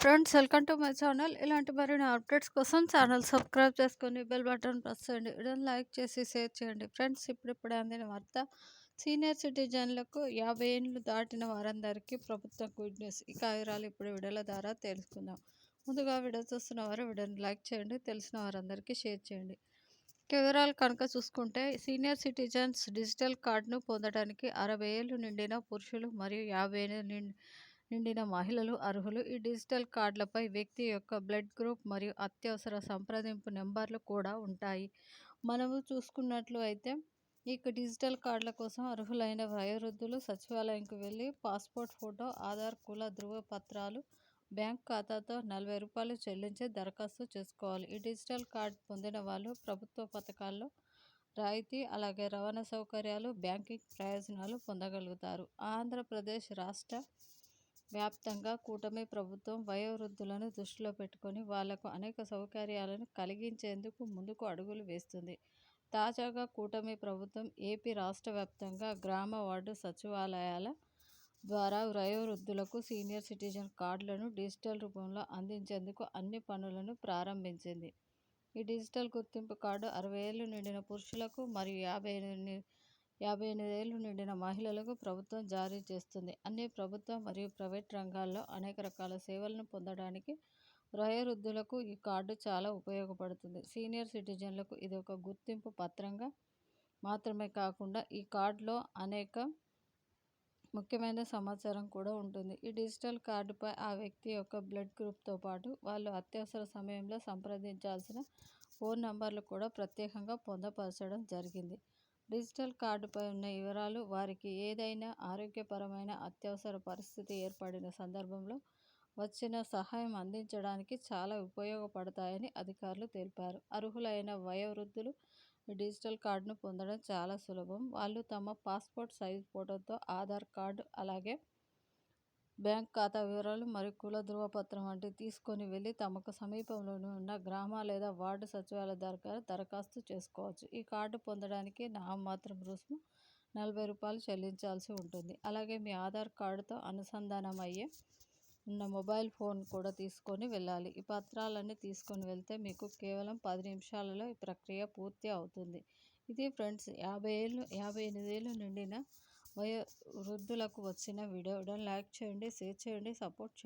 Friends welcome to my channel. ఇలాంటి మరిన్ని updates కోసం ఛానల్ సబ్స్క్రైబ్ చేసుకొని బెల్ బటన్ ప్రెస్ చేయండి. వీడియోని లైక్ చేసి షేర్ చేయండి. ఫ్రెండ్స్ ఇప్పుడిప్పుడే అందిన వార్త. సీనియర్ సిటిజన్లకు యాభై ఏళ్ళు దాటిన వారందరికీ ప్రభుత్వం గుడ్ న్యూస్. ఇక వివరాలు ఇప్పుడు వీడియోల ద్వారా తెలుసుకుందాం. ముందుగా వీడియో చూస్తున్న వారు వీడియోని లైక్ చేయండి. తెలిసిన వారందరికీ షేర్ చేయండి. వివరాలు కనుక చూసుకుంటే సీనియర్ సిటిజన్స్ డిజిటల్ కార్డును పొందడానికి అరవై ఏళ్ళు నిండిన పురుషులు మరియు యాభై ఏళ్ళు నిండి నిండిన మహిళలు అర్హులు ఈ డిజిటల్ కార్డులపై వ్యక్తి యొక్క బ్లడ్ గ్రూప్ మరియు అత్యవసర సంప్రదింపు నెంబర్లు కూడా ఉంటాయి. మనము చూసుకున్నట్లు అయితే ఇక డిజిటల్ కార్డుల కోసం అర్హులైన వయోవృద్ధులు సచివాలయంకు వెళ్ళి పాస్పోర్ట్ ఫోటో ఆధార్ కుల ధృవపత్రాలు బ్యాంక్ ఖాతాతో నలభై రూపాయలు చెల్లించి దరఖాస్తు చేసుకోవాలి. ఈ డిజిటల్ కార్డ్ పొందిన వాళ్ళు ప్రభుత్వ పథకాల్లో రాయితీ అలాగే రవాణా సౌకర్యాలు బ్యాంకింగ్ ప్రయోజనాలు పొందగలుగుతారు. ఆంధ్రప్రదేశ్ రాష్ట్ర వ్యాప్తంగా కూటమి ప్రభుత్వం వయోవృద్ధులను దృష్టిలో పెట్టుకొని వాళ్ళకు అనేక సౌకర్యాలను కలిగించేందుకు ముందుకు అడుగులు వేస్తుంది. తాజాగా కూటమి ప్రభుత్వం ఏపీ రాష్ట్ర వ్యాప్తంగా గ్రామ వార్డు సచివాలయాల ద్వారా వయోవృద్ధులకు సీనియర్ సిటిజన్ కార్డులను డిజిటల్ రూపంలో అందించేందుకు అన్ని పనులను ప్రారంభించింది. ఈ డిజిటల్ గుర్తింపు కార్డు అరవై ఏళ్ళు నిండిన పురుషులకు మరియు యాభై యాభై ఎనిమిదేళ్ళు నిండిన మహిళలకు ప్రభుత్వం జారీ చేస్తుంది. అన్ని ప్రభుత్వ మరియు ప్రైవేట్ రంగాల్లో అనేక రకాల సేవలను పొందడానికి వయోవృద్ధులకు ఈ కార్డు చాలా ఉపయోగపడుతుంది. సీనియర్ సిటిజన్లకు ఇది ఒక గుర్తింపు పత్రంగా మాత్రమే కాకుండా ఈ కార్డులో అనేక ముఖ్యమైన సమాచారం కూడా ఉంటుంది. ఈ డిజిటల్ కార్డుపై ఆ వ్యక్తి యొక్క బ్లడ్ గ్రూప్తో పాటు వాళ్ళు అత్యవసర సమయంలో సంప్రదించాల్సిన ఫోన్ నంబర్లు కూడా ప్రత్యేకంగా పొందపరచడం జరిగింది. డిజిటల్ కార్డుపై ఉన్న వివరాలు వారికి ఏదైనా ఆరోగ్యపరమైన అత్యవసర పరిస్థితి ఏర్పడిన సందర్భంలో వచ్చిన సహాయం అందించడానికి చాలా ఉపయోగపడతాయని అధికారులు తెలిపారు. అర్హులైన వయోవృద్ధులు డిజిటల్ కార్డును పొందడం చాలా సులభం. వాళ్ళు తమ పాస్పోర్ట్ సైజ్ ఫోటోతో ఆధార్ కార్డు అలాగే బ్యాంక్ ఖాతా వివరాలు మరియు కుల ధృవపత్రం వంటివి తీసుకొని వెళ్ళి తమకు సమీపంలోని ఉన్న గ్రామ లేదా వార్డు సచివాలయ దగ్గర దరఖాస్తు చేసుకోవచ్చు. ఈ కార్డు పొందడానికి నామమాత్రం రుసుము నలభై రూపాయలు చెల్లించాల్సి ఉంటుంది. అలాగే మీ ఆధార్ కార్డుతో అనుసంధానం అయ్యే ఉన్న మొబైల్ ఫోన్ కూడా తీసుకొని వెళ్ళాలి. ఈ పత్రాలన్నీ తీసుకొని వెళ్తే మీకు కేవలం పది నిమిషాలలో ఈ ప్రక్రియ పూర్తి అవుతుంది. ఇది ఫ్రెండ్స్ యాభై ఏళ్ళు యాభై ఎనిమిది ఏళ్ళు నిండిన వయో వృద్ధులకు వచ్చిన వీడియో. లైక్ చేయండి షేర్ చేయండి సపోర్ట్ చేయండి.